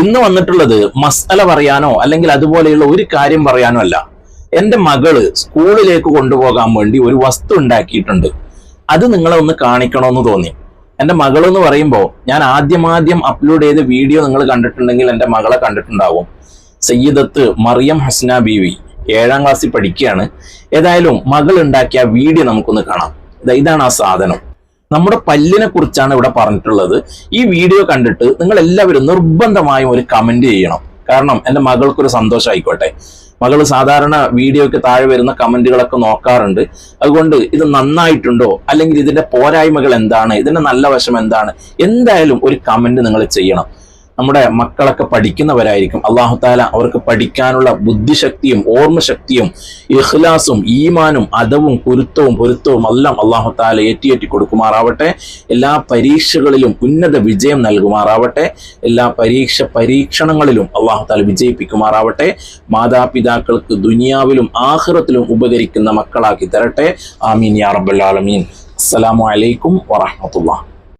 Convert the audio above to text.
ഇന്ന് വന്നിട്ടുള്ളത് മസ്അല പറയാനോ അല്ലെങ്കിൽ അതുപോലെയുള്ള ഒരു കാര്യം പറയാനോ അല്ല. എന്റെ മകൾ സ്കൂളിലേക്ക് കൊണ്ടുപോകാൻ വേണ്ടി ഒരു വസ്തു ഉണ്ടാക്കിയിട്ടുണ്ട്. അത് നിങ്ങളെ ഒന്ന് കാണിക്കണമെന്ന് തോന്നി. എന്റെ മകളെന്ന് പറയുമ്പോൾ ഞാൻ ആദ്യമാദ്യം അപ്ലോഡ് ചെയ്ത വീഡിയോ നിങ്ങൾ കണ്ടിട്ടുണ്ടെങ്കിൽ എന്റെ മകളെ കണ്ടിട്ടുണ്ടാവും. സയ്യിദത്ത് മറിയം ഹസ്ന ബീവി ഏഴാം ക്ലാസ്സിൽ പഠിക്കുകയാണ്. ഏതായാലും മകൾ ഉണ്ടാക്കിയ വീഡിയോ നമുക്കൊന്ന് കാണാം. ഇതാണ് ആ സാധനം. നമ്മുടെ പല്ലിനെ കുറിച്ചാണ് ഇവിടെ പറഞ്ഞിട്ടുള്ളത്. ഈ വീഡിയോ കണ്ടിട്ട് നിങ്ങൾ എല്ലാവരും നിർബന്ധമായും ഒരു കമന്റ് ചെയ്യണം. കാരണം എന്റെ മകൾക്കൊരു സന്തോഷം ആയിക്കോട്ടെ മകൾ സാധാരണ വീഡിയോയ്ക്ക് താഴെ വരുന്ന കമന്റുകളൊക്കെ നോക്കാറുണ്ട്. അതുകൊണ്ട് ഇത് നന്നായിട്ടുണ്ടോ? അല്ലെങ്കിൽ ഇതിന്റെ പോരായ്മകൾ എന്താണ്? ഇതിന്റെ നല്ല വശം എന്താണ്? എന്തായാലും ഒരു കമന്റ് നിങ്ങൾ ചെയ്യണം. നമ്മുടെ മക്കളൊക്കെ പഠിക്കുന്നവരായിരിക്കും. അള്ളാഹു താല അവർക്ക് പഠിക്കാനുള്ള ബുദ്ധിശക്തിയും ഓർമ്മശക്തിയും ഇഖ്ലാസും ഈമാനും അതവും കുരുത്തവും പൊരുത്തവും എല്ലാം അള്ളാഹു താല ഏറ്റിയേറ്റി കൊടുക്കുമാറാവട്ടെ. എല്ലാ പരീക്ഷകളിലും ഉന്നത വിജയം നൽകുമാറാവട്ടെ. എല്ലാ പരീക്ഷ പരീക്ഷണങ്ങളിലും അള്ളാഹു താല വിജയിപ്പിക്കുമാറാവട്ടെ. മാതാപിതാക്കൾക്ക് ദുനിയാവിലും ആഹ്റത്തിലും ഉപകരിക്കുന്ന മക്കളാക്കി തരട്ടെ. ആമീൻ യാ റബ്ബൽ ആലമീൻ. അസ്സലാമു അലൈക്കും